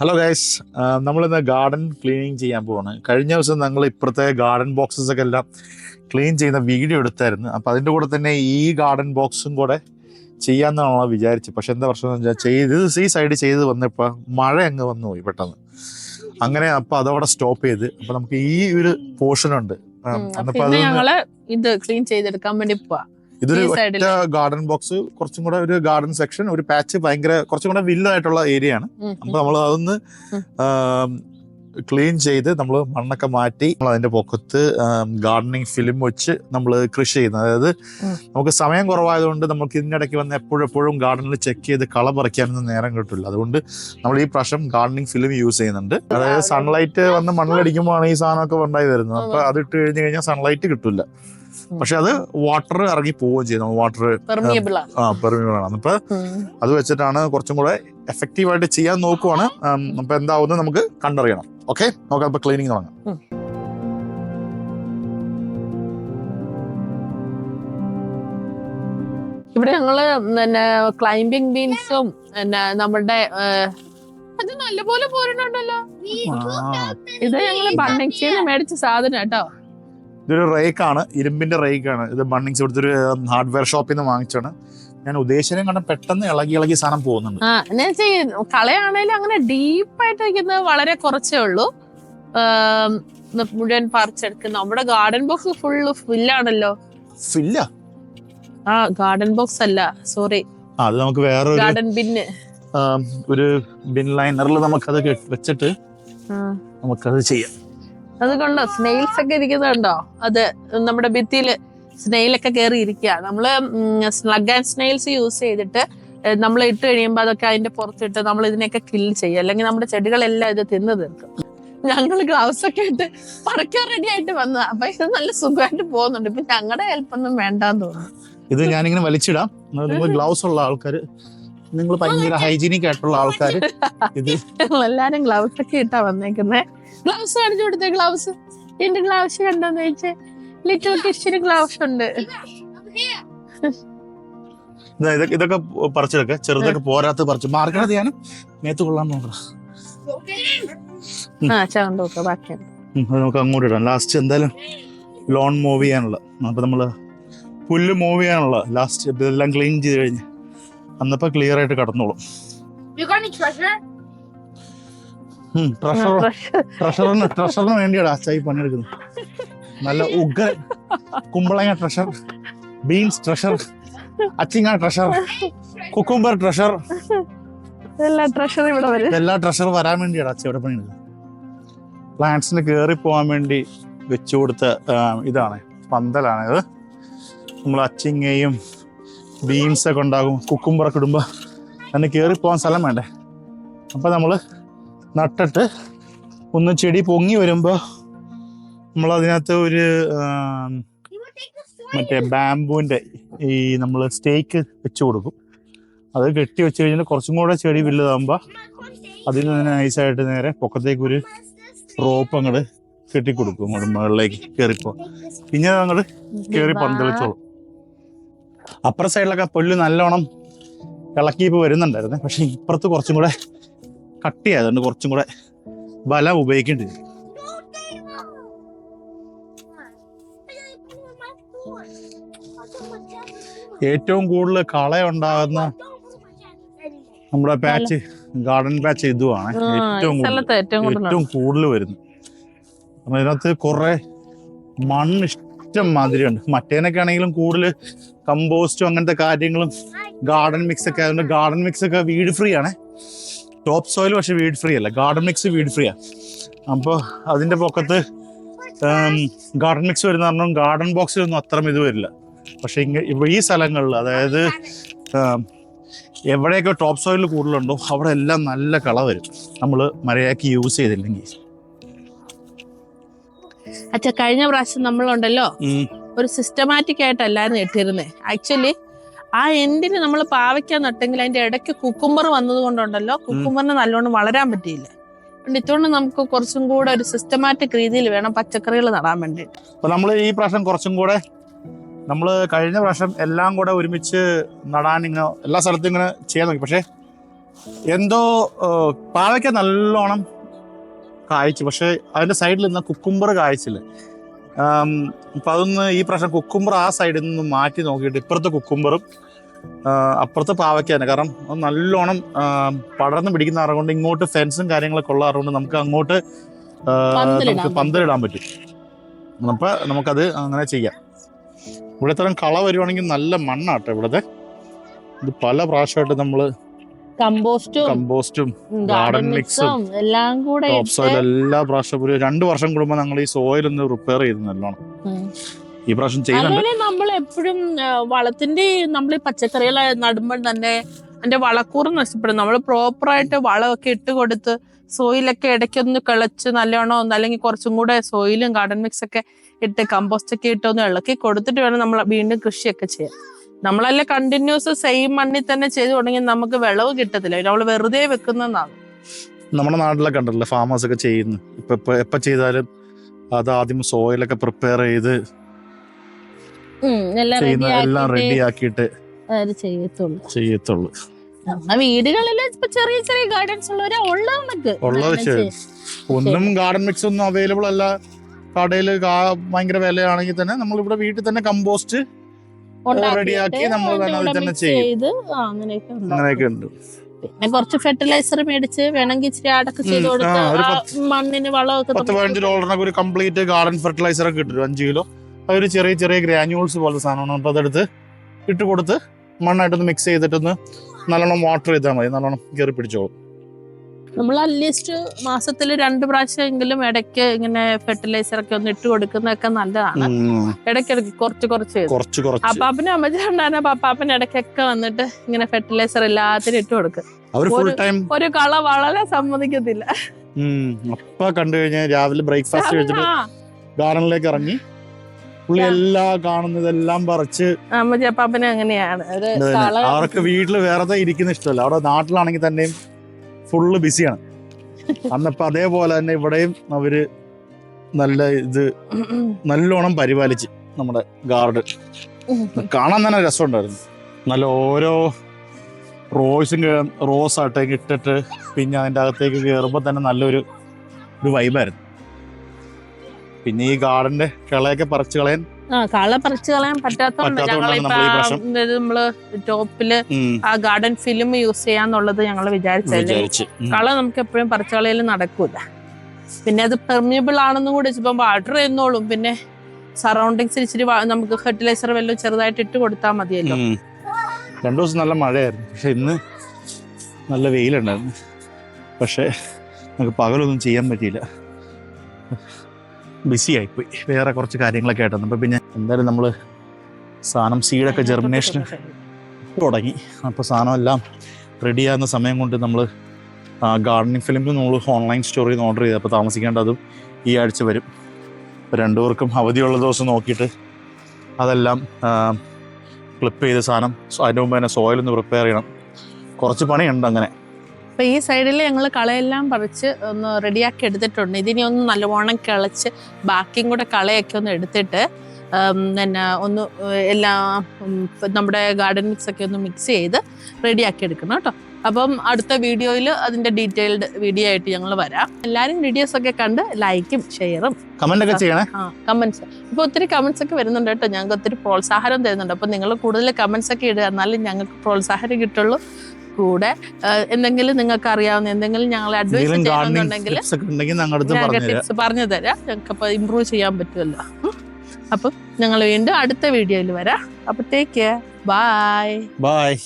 Hello guys നമ്മളിന്ന് garden cleaning ചെയ്യാൻ പോവാണ്. കഴിഞ്ഞ ദിവസം ഞങ്ങൾ ഇപ്പുറത്തെ ഗാർഡൻ ബോക്സസ് ഒക്കെ എല്ലാം ക്ലീൻ ചെയ്യുന്ന വീഡിയോ എടുത്തായിരുന്നു. അപ്പോൾ അതിന്റെ കൂടെ തന്നെ ഈ ഗാർഡൻ ബോക്സും കൂടെ ചെയ്യാമെന്നാണ് വിചാരിച്ചത് പക്ഷെ എന്താ പ്രശ്നം എന്ന് വെച്ചാൽ ചെയ്ത് ഈ സൈഡ് ചെയ്ത് വന്നപ്പോൾ മഴ അങ്ങ് വന്നു പോയി പെട്ടെന്ന്. അങ്ങനെ അപ്പോൾ അതവിടെ സ്റ്റോപ്പ് ചെയ്ത്. അപ്പോൾ നമുക്ക് ഈ ഒരു പോർഷൻ ഉണ്ട്. ഞങ്ങൾ ഇത് ക്ലീൻ ചെയ്തെടുക്കാൻ വേണ്ടി പോവാ. ഇതൊരു ഒറ്റ ഗാർഡൻ ബോക്സ് കുറച്ചും കൂടെ ഒരു ഗാർഡൻ സെക്ഷൻ ഒരു പാച്ച് ഭയങ്കര കുറച്ചും കൂടെ വില്ലായിട്ടുള്ള ഏരിയ ആണ്. അപ്പൊ നമ്മൾ അതൊന്ന് ക്ലീൻ ചെയ്ത് നമ്മൾ മണ്ണൊക്കെ മാറ്റി നമ്മൾ അതിന്റെ പൊക്കത്ത് ഗാർഡനിങ് ഫിലിം വെച്ച് നമ്മൾ കൃഷി ചെയ്യുന്നത്. അതായത് നമുക്ക് സമയം കുറവായതുകൊണ്ട് നമുക്ക് ഇതിനിടയ്ക്ക് വന്ന് എപ്പോഴും എപ്പോഴും ഗാർഡനിൽ ചെക്ക് ചെയ്ത് കള പറിക്കാനൊന്നും നേരം കിട്ടില്ല അതുകൊണ്ട് നമ്മൾ ഈ പ്രാവശ്യം ഗാർഡനിങ് ഫിലിം യൂസ് ചെയ്യുന്നുണ്ട്. അതായത് സൺലൈറ്റ് വന്ന് മണ്ണിലടിക്കുമ്പോഴാണ് ഈ സാധനമൊക്കെ ഉണ്ടായി വരുന്നത്. അപ്പൊ അത് ഇട്ട് കഴിഞ്ഞ് കഴിഞ്ഞാൽ സൺലൈറ്റ് കിട്ടില്ല പക്ഷെ അത് വാട്ടർ ഇറങ്ങി പോവുകയും ചെയ്യും വാട്ടർ പെർമിയബിൾ ആ പെർമിബിൾ ആണ്. അപ്പൊ അത് വെച്ചിട്ടാണ് കുറച്ചും കൂടെ എഫക്റ്റീവ് ആയിട്ട് ചെയ്യാൻ നോക്കുവാണ്. അപ്പൊ എന്താവുന്നത് നമുക്ക് കണ്ടറിയണം. ഓക്കെ നോക്കാം അപ്പൊ ക്ലീനിങ് തുടങ്ങാം. ഇവിടെ ഞങ്ങൾ പിന്നെ ക്ലൈംബിംഗ് ബീൻസും പിന്നെ നമ്മുടെ ഏഹ്, അത് നല്ലപോലെ പോരണുണ്ടല്ലോ ഇത് ഞങ്ങൾ ബണ്ണിങ്സിന്ന് മേടിച്ച സാധനം കേട്ടോ ഇതൊരു റേക്കാണ് ഇരുമ്പിന്റെ റേക്കാണ് ഇത് ബണ്ണിങ്സ് ഇവിടുത്തെ ഒരു ഹാർഡ്വെയർ ഷോപ്പിൽ നിന്ന് വാങ്ങിച്ചാണ് ഞാൻ ഉദ്ദേശിച്ചതിനെ കണ്ട പെട്ടെന്ന് ഇളകി ഇളകി സാധനം പോകുന്നുണ്ട്. എന്ന് വെച്ചാൽ കളയാണേലും അങ്ങനെ ഡീപ്പായിട്ട് വയ്ക്കുന്നത് വളരെ കുറച്ചേ ഉള്ളൂ. മുഴുവൻ പറിച്ചെടുക്കുന്ന നമ്മുടെ ഗാർഡൻ ബോക്സ് ഫുള്ള് ഫില്ലാണല്ലോ ഫില്ല ആ? ഗാർഡൻ ബോക്സ് അല്ല സോറി അത് നമുക്ക് വേറെ ഗാർഡൻ ബിന്ന് ഒരു ബിൻ ലൈനറിൽ നമുക്കത് വെച്ചിട്ട് നമുക്കത് ചെയ്യാം. അതുകൊണ്ടോ സ്നെയിൽസ് ഒക്കെ ഇരിക്കുന്നുണ്ടോ അത് നമ്മുടെ ഭിത്തിയിൽ സ്നെയിലൊക്കെ കയറി ഇരിക്കുക നമ്മൾ സ്ലഗ് ആൻഡ് സ്നെയിൽസ് യൂസ് ചെയ്തിട്ട് നമ്മൾ ഇട്ട് കഴിയുമ്പോൾ അതൊക്കെ അതിന്റെ പുറത്തിട്ട് നമ്മൾ ഇതിനെയൊക്കെ കിൽ ചെയ്യും. അല്ലെങ്കിൽ നമ്മുടെ ചെടികളെല്ലാം ഇത് തിന്നു തീർക്കും. ഞങ്ങൾ ഗ്ലൗസ് ഒക്കെ ഇട്ട് പറിക്കാൻ റെഡി ആയിട്ട് വന്നതാ. അപ്പൊ ഇത് നല്ല സുഖമായിട്ട് പോകുന്നുണ്ട്. ഇപ്പൊ ഞങ്ങളുടെ ഹെൽപ്പൊന്നും വേണ്ടാന്ന് തോന്നുന്നു. ഇത് ഞാനിങ്ങനെ വലിച്ചിടാം. ഗ്ലൗസ് ഉള്ള ആൾക്കാർ നിങ്ങൾ ഭയങ്കര ഹൈജീനിക് ആയിട്ടുള്ള ആൾക്കാർ ഇത് എല്ലാരും ഗ്ലൗസ് ഒക്കെ ഇട്ടാ വന്നേക്കുന്നേ. ഗ്ലൗസ് കാണിച്ചു കൊടുത്തേ ഗ്ലൗസ് എന്റെ ഗ്ലൗസ് കണ്ടെന്ന് ചോദിച്ചേ. ലിറ്റിൽ കിഷിന് ഗ്ലൗസ് ഉണ്ട്. ഇതാ. ഇതൊക്കെ ഇതൊക്കെ പറിച്ചെടുക്ക. ചെറുതൊക്കെ പോരാത്ത പറിച്ചു. മാർക്കണത് ധ്യാനം. മേത്ത് കൊള്ളാൻ നോക്കണം ആ നോക്കാം ബാക്കിയാണ് നമുക്ക് അങ്ങോട്ട് ഇടാം. ലാസ്റ്റ് എന്തായാലും ലോൺ മൂവ് ചെയ്യാനുള്ള. അപ്പൊ നമ്മൾ പുല്ല് മൂവ് ചെയ്യാനുള്ള. ലാസ്റ്റ് ഇതെല്ലാം ക്ലീൻ ചെയ്ത് കഴിഞ്ഞ്. അന്നപ്പോ ക്ലിയർ ആയിട്ട് കടന്നോളും. ട്രഷറിന് ട്രഷറിന് വേണ്ടിയാണ് അച്ചായി പണിയെടുക്കുന്നത്. നല്ല ഉഗ്ര കുമ്പളങ്ങ ട്രഷർ ബീൻസ് ട്രഷർ അച്ചിങ്ങ ട്രഷർ കുക്കുംബർ ട്രഷർ എല്ലാ ട്രഷർ ഇവിടെ വരും. എല്ലാ ട്രഷർ വരാൻ വേണ്ടിയാണ് അച്ഛ ഇവിടെ പണിയെടുക്കുന്നത്. പ്ലാന്റ്സിന് കയറി പോകാൻ വേണ്ടി വെച്ചുകൊടുത്ത ഇതാണ് പന്തലാണ് ഇത്. നമ്മൾ അച്ചിങ്ങയും ബീൻസ് ഒക്കെ ഉണ്ടാകും കുക്കുംബറൊക്കെ ഇടുമ്പോൾ അതിന് കയറിപ്പോകാൻ പോകാൻ സ്ഥലം വേണ്ടേ? അപ്പം നമ്മൾ നട്ടിട്ട് ഒന്ന് ചെടി പൊങ്ങി വരുമ്പോൾ നമ്മൾ അതിനകത്ത് ഒരു മറ്റേ ബാംബുവിന്റെ ഈ നമ്മൾ സ്റ്റേക്ക് വെച്ച് കൊടുക്കും. അത് കെട്ടി വെച്ച് കഴിഞ്ഞാൽ കുറച്ചും കൂടെ ചെടി വലുതാകുമ്പോൾ അതിൽ നിന്ന് നൈസായിട്ട് നേരെ പൊക്കത്തേക്ക് ഒരു റോപ്പ് അങ്ങോട്ട് കെട്ടിക്കൊടുക്കും അങ്ങോട്ട് മുകളിലേക്ക് കയറിപ്പോ പിന്നെ അങ്ങോട്ട് കയറി പന്തളിച്ചോളും അപ്പുറ സൈഡിലൊക്കെ പുല്ല് നല്ലോണം ഇളക്കി ഇപ്പോൾ വരുന്നുണ്ടായിരുന്നു. പക്ഷെ ഇപ്പുറത്ത് കുറച്ചും കൂടെ കട്ടിയായതുകൊണ്ട് കുറച്ചും കൂടെ ബലം ഉപയോഗിക്കേണ്ടി വരും. ഏറ്റവും കൂടുതൽ കള ഉണ്ടാകുന്ന നമ്മുടെ പാച്ച് ഗാർഡൻ പാച്ച് ഇതുമാണ് ഏറ്റവും കൂടുതൽ ഏറ്റവും കൂടുതൽ വരുന്നത് അപ്പൊ വരുന്നു അപ്പം ഇതിനകത്ത് കുറെ മണ്ണ് ഇഷ്ടം മാതിരിയുണ്ട് മറ്റേനൊക്കെ ആണെങ്കിലും കൂടുതൽ കമ്പോസ്റ്റും അങ്ങനത്തെ കാര്യങ്ങളും ഗാർഡൻ മിക്സ് ഒക്കെ ആയതുകൊണ്ട് ഗാർഡൻ മിക്സ് ഒക്കെ വീട് ഫ്രീ ആണ്. ടോപ്പ് സോയിൽ പക്ഷെ വീട് ഫ്രീ അല്ല. ഗാർഡൻ മിക്സ് വീട് ഫ്രീ ആണ് അപ്പോൾ അതിന്റെ പൊക്കത്ത് ഗാർഡൻ മിക്സ് വരുന്ന കാരണം ഗാർഡൻ ബോക്സിലൊന്നും അത്ര ഇത് വരില്ല. പക്ഷെ ഇപ്പോൾ ഈ സ്ഥലങ്ങളിൽ അതായത് എവിടെയൊക്കെ ടോപ്പ് സോയിൽ കൂടുതലുണ്ടോ അവിടെ എല്ലാം നല്ല കള വരും. നമ്മൾ മരയാക്കി യൂസ് ചെയ്തില്ലെങ്കിൽ. അച്ഛാ കഴിഞ്ഞ പ്രാവശ്യം നമ്മളുണ്ടല്ലോ. ഒരു സിസ്റ്റമാറ്റിക് ആയിട്ടല്ലായിരുന്നു ഇട്ടിരുന്നേ. ആക്ച്വലി ആ എൻഡിന് നമ്മൾ പാവയ്ക്കാൻ നട്ടെങ്കിൽ അതിന്റെ ഇടയ്ക്ക് കുക്കുംബർ വന്നത് കൊണ്ടുണ്ടല്ലോ കുക്കുംബറിന് നല്ലോണം വളരാൻ പറ്റിയില്ല. ഇത്തോണ്ട് നമുക്ക് കുറച്ചും കൂടെ ഒരു സിസ്റ്റമാറ്റിക് രീതിയിൽ വേണം പച്ചക്കറികൾ നടാൻ വേണ്ടിയിട്ട്. അപ്പൊ നമ്മൾ ഈ പ്രാവശ്യം കുറച്ചും കൂടെ നമ്മൾ കഴിഞ്ഞ പ്രാവശ്യം എല്ലാം കൂടെ ഒരുമിച്ച് നടാൻ ഇങ്ങനെ എല്ലാ സ്ഥലത്തും ഇങ്ങനെ ചെയ്യാൻ നോക്കി. പക്ഷേ എന്തോ പാവയ്ക്ക നല്ലോണം കായ്ച്ചു പക്ഷേ അതിന്റെ സൈഡിൽ നിന്ന് കുക്കുംബർ കായ്ച്ചില്ല അപ്പം അതൊന്ന് ഈ പ്രാവശ്യം കുക്കുംബർ ആ സൈഡിൽ നിന്ന് മാറ്റി നോക്കിയിട്ട് ഇപ്പുറത്തെ കുക്കുംബറും അപ്പുറത്തെ പാവയ്ക്ക തന്നെ. കാരണം നല്ലോണം പടർന്ന് പിടിക്കുന്ന അറിവുകൊണ്ട് കൊണ്ട് ഇങ്ങോട്ട് ഫെൻസും കാര്യങ്ങളൊക്കെ ഉള്ള കാരണം നമുക്ക് അങ്ങോട്ട് നമുക്ക് പന്തലിടാൻ പറ്റും. അപ്പൊ നമുക്കത് അങ്ങനെ ചെയ്യാം. ഇവിടെ തരം കള വരുവാണെങ്കിൽ നല്ല മണ്ണാട്ടോ ഇവിടുത്തെ. ഇത് പല പ്രാവശ്യമായിട്ട് നമ്മൾ കമ്പോസ്റ്റും കമ്പോസ്റ്റും ഗാർഡൻ മിക്സും എല്ലാം കൂടെ എല്ലാ പ്രാവശ്യം ഒരു രണ്ട് വർഷം കൂടുമ്പോൾ ഞങ്ങൾ ഈ സോയിൽ ഒന്ന് റിപ്പയർ ചെയ്ത് നല്ലോണം. ഈ പ്രാവശ്യം ചെയ്യുന്നുണ്ട് നമ്മൾ എപ്പോഴും വളത്തിന്റെ നമ്മൾ ഈ പച്ചക്കറികൾ നടുമ്പോൾ തന്നെ അതിന്റെ വളക്കൂറ് നഷ്ടപ്പെടും നമ്മൾ പ്രോപ്പറായിട്ട് വളമൊക്കെ ഇട്ട് കൊടുത്ത് സോയിലൊക്കെ ഇടയ്ക്കൊന്ന് കിളച്ച് നല്ലോണം അല്ലെങ്കിൽ കുറച്ചും കൂടെ സോയിലും ഗാർഡൻ മിക്സ് ഒക്കെ ഇട്ട് കമ്പോസ്റ്റ് ഒക്കെ ഇട്ട് ഒന്ന് ഇളക്കി കൊടുത്തിട്ട് വേണം നമ്മൾ വീണ്ടും കൃഷിയൊക്കെ ചെയ്യാൻ. നമ്മളല്ല കണ്ടിന്യൂസ് സെയിം മണ്ണിൽ തന്നെ ചെയ്തു തുടങ്ങി നമുക്ക് വിളവ് കിട്ടത്തില്ല. നമ്മൾ വെറുതെ വെക്കുന്നതാണ്. നമ്മുടെ നാട്ടിലൊക്കെ ഉണ്ടല്ലോ ഫാമേഴ്സ് ഒക്കെ ചെയ്യുന്നു. ഇപ്പൊ ഇപ്പൊ എപ്പോ ചെയ്താലും അത് ആദ്യം സോയിലൊക്കെ പ്രിപ്പയർ ചെയ്ത് എല്ലാം റെഡി ആക്കിയിട്ട് ചെയ്യത്തുള്ളൂ. ചെയ്യത്തുള്ളൂ. വീടുകളിൽ ഇപ്പൊ ചെറിയ ചെറിയ ഗാർഡൻസ് ഉള്ളവരെ ഉള്ള നമുക്ക്. ഉള്ളത്. ഒന്നും ഗാർഡൻ മിക്സ് ഒന്നും അവൈലബിൾ അല്ല. കടയിൽ ഭയങ്കര വിലയാണെങ്കിൽ തന്നെ നമ്മൾ ഇവിടെ വീട്ടിൽ തന്നെ കമ്പോസ്റ്റ് റെഡിയാക്കി നമ്മൾ തന്നെ ചെയ്യും. ചെയ്ത് അങ്ങനെയൊക്കെ അങ്ങനെയൊക്കെ ഉണ്ട്. പിന്നെ കുറച്ച് ഫെർട്ടിലൈസർ മേടിച്ച് വേണമെങ്കിൽ ഇച്ചിരി അടക്ക് ചെയ്ത് കൊടുത്ത് മണ്ണിന് വളമൊക്കെ പത്ത് പതിനഞ്ച് ഡോളറിനൊക്കെ ഒരു കംപ്ലീറ്റ് ഗാർഡൻ ഫെർട്ടിലൈസർ ഒക്കെ കിട്ടും അഞ്ച് കിലോ അതൊരു ചെറിയ ചെറിയ ഗ്രാനുവൽസ് പോലത്തെ സാധനമാണ്. അപ്പോൾ അതെടുത്ത് ഇട്ട് കൊടുത്ത് മണ്ണായിട്ടൊന്ന് മിക്സ് ചെയ്തിട്ടൊന്ന് നല്ലോണം വാട്ടർ ചെയ്താൽ മതി. നല്ലോണം കയറി പിടിച്ചോളും. നമ്മൾ അറ്റ്ലീസ്റ്റ് മാസത്തിൽ രണ്ട് പ്രാവശ്യമെങ്കിലും ഇടയ്ക്ക് ഇങ്ങനെ ഫെർട്ടിലൈസർ ഒക്കെ ഒന്ന് ഇട്ട് കൊടുക്കുന്നതൊക്കെ നല്ലതാണ്. ഇടയ്ക്കിടയ്ക്ക് കുറച്ച് കുറച്ച്. അപ്പാപ്പനും അമ്മച്ചും ഉണ്ടായിരുന്ന പപ്പാപ്പൻ ഇടയ്ക്കൊക്കെ വന്നിട്ട് ഇങ്ങനെ ഫെർട്ടിലൈസർ എല്ലാത്തിനും ഇട്ട് കൊടുക്കും. ഒരു- കള വളരെ സമ്മതിക്കത്തില്ല. അപ്പ കണ്ടു കഴിഞ്ഞാൽ രാവിലെ ബ്രേക്ക്ഫാസ്റ്റ് കഴിച്ചിട്ട് ഗാർഡനിലേക്ക് ഇറങ്ങി. പുള്ളി എല്ലാ കാണുന്നതെല്ലാം പറിച്ച്. അമ്മച്ചി അപ്പാപ്പനും അങ്ങനെയാണ്. അവർക്ക് വീട്ടിൽ വേറെ ഇരിക്കുന്ന ഇഷ്ടമല്ല. അവിടെ നാട്ടിലാണെങ്കിൽ തന്നെയും ഫുള്ള് ബിസിയാണ് അന്നപ്പോ അതേപോലെ തന്നെ ഇവിടെയും അവർ നല്ല ഇത് നല്ലോണം പരിപാലിച്ച് നമ്മുടെ ഗാർഡ് കാണാൻ തന്നെ രസമുണ്ടായിരുന്നു. നല്ല ഓരോ റോസും റോസ് ആട്ടേക്ക് ഇട്ടിട്ട് പിന്നെ അതിന്റെ അകത്തേക്ക് കയറുമ്പോൾ തന്നെ നല്ലൊരു ഒരു വൈബായിരുന്നു പിന്നെ ഈ ഗാർഡന്റെ കിളയൊക്കെ പറിച്ചു കളയാൻ ആ കള പറിച്ചു കളയാൻ പറ്റാത്തതുകൊണ്ട് ഞങ്ങൾ ഞങ്ങളിപ്പോ നമ്മൾ ടോപ്പിൽ ആ ഗാർഡൻ ഫിലിം യൂസ് ചെയ്യാന്നുള്ളത് ഞങ്ങൾ വിചാരിച്ചല്ലേ വിചാരിച്ച്. കള നമുക്ക് എപ്പോഴും പറിച്ചു കളയൽ നടക്കൂല. പിന്നെ അത് പെർമിയബിൾ ആണെന്നും കൂടി ഇപ്പം വാട്ടർ എന്നോളും പിന്നെ സറൗണ്ടിങ്സിൽ ഇച്ചിരി നമുക്ക് ഫെർട്ടിലൈസർ വല്ലതും ചെറുതായിട്ട് ഇട്ട് കൊടുത്താൽ മതിയല്ലോ. രണ്ടു ദിവസം നല്ല മഴയായിരുന്നു. പക്ഷെ ഇന്ന് നല്ല വെയിലുണ്ടായിരുന്നു. പക്ഷെ നമുക്ക് പകലൊന്നും ചെയ്യാൻ പറ്റിയില്ല. ബിസി ആയിപ്പോയി വേറെ കുറച്ച് കാര്യങ്ങളൊക്കെ ആയിട്ടാണ് അപ്പം പിന്നെ എന്തായാലും നമ്മൾ സാധനം സീഡൊക്കെ ജെർമിനേഷൻ തുടങ്ങി. അപ്പോൾ സാധനം എല്ലാം റെഡി ആകുന്ന സമയം കൊണ്ട് നമ്മൾ ഗാർഡനിങ് ഫിലിമിൽ നമ്മൾ ഓൺലൈൻ സ്റ്റോറിൽ നിന്ന് ഓർഡർ ചെയ്ത് അപ്പോൾ താമസിക്കേണ്ട അതും ഈ ആഴ്ച വരും. അപ്പോൾ രണ്ടുപേർക്കും അവധിയുള്ള ദിവസം നോക്കിയിട്ട് അതെല്ലാം ക്ലിപ്പ് ചെയ്ത സാധനം അതിന്റെ മുമ്പ് തന്നെ സോയിൽ ഒന്ന് പ്രിപ്പയർ ചെയ്യണം. കുറച്ച് പണിയുണ്ട് അങ്ങനെ. അപ്പൊ ഈ സൈഡിൽ ഞങ്ങൾ കളയെല്ലാം പറിച്ച് ഒന്ന് റെഡിയാക്കി എടുത്തിട്ടുണ്ട്. ഇതിനി ഒന്ന് നല്ലവണ്ണം കിളച്ച് ബാക്കിയും കൂടെ കളയൊക്കെ ഒന്ന് എടുത്തിട്ട് പിന്നെ ഒന്ന് എല്ലാ നമ്മുടെ ഗാർഡൻ മിക്സ് ഒക്കെ ഒന്ന് മിക്സ് ചെയ്ത് റെഡിയാക്കി എടുക്കണം കേട്ടോ. അപ്പം അടുത്ത വീഡിയോയിൽ അതിന്റെ ഡീറ്റെയിൽഡ് വീഡിയോ ആയിട്ട് ഞങ്ങൾ വരാം. എല്ലാവരും വീഡിയോസ് ഒക്കെ കണ്ട് ലൈക്കും ഷെയറും കമന്റ് ഒക്കെ ചെയ്യണേ? കമന്റ്സ് ഇപ്പൊ ഒത്തിരി കമന്റ്സ് ഒക്കെ വരുന്നുണ്ട് കേട്ടോ. ഞങ്ങൾക്ക് ഒത്തിരി പ്രോത്സാഹനം തരുന്നുണ്ട്. അപ്പൊ നിങ്ങൾ കൂടുതൽ കമന്റ്സ് ഒക്കെ ഇടുക എന്നാലും ഞങ്ങൾക്ക് പ്രോത്സാഹനം കിട്ടുള്ളൂ. കൂടെ എന്തെങ്കിലും നിങ്ങൾക്ക് അറിയാവുന്ന എന്തെങ്കിലും ഞങ്ങൾ അഡ്വൈസ് ചെയ്യണമെന്നുണ്ടെങ്കിൽ ടിപ്സ് പറഞ്ഞു തരാം. ഞങ്ങൾക്ക് അപ്പൊ ഇമ്പ്രൂവ് ചെയ്യാൻ പറ്റുമല്ലോ. അപ്പം ഞങ്ങൾ വീണ്ടും അടുത്ത വീഡിയോയിൽ വരാം. അപ്പൊ ടേക്ക് കെയർ ബൈ ബായ്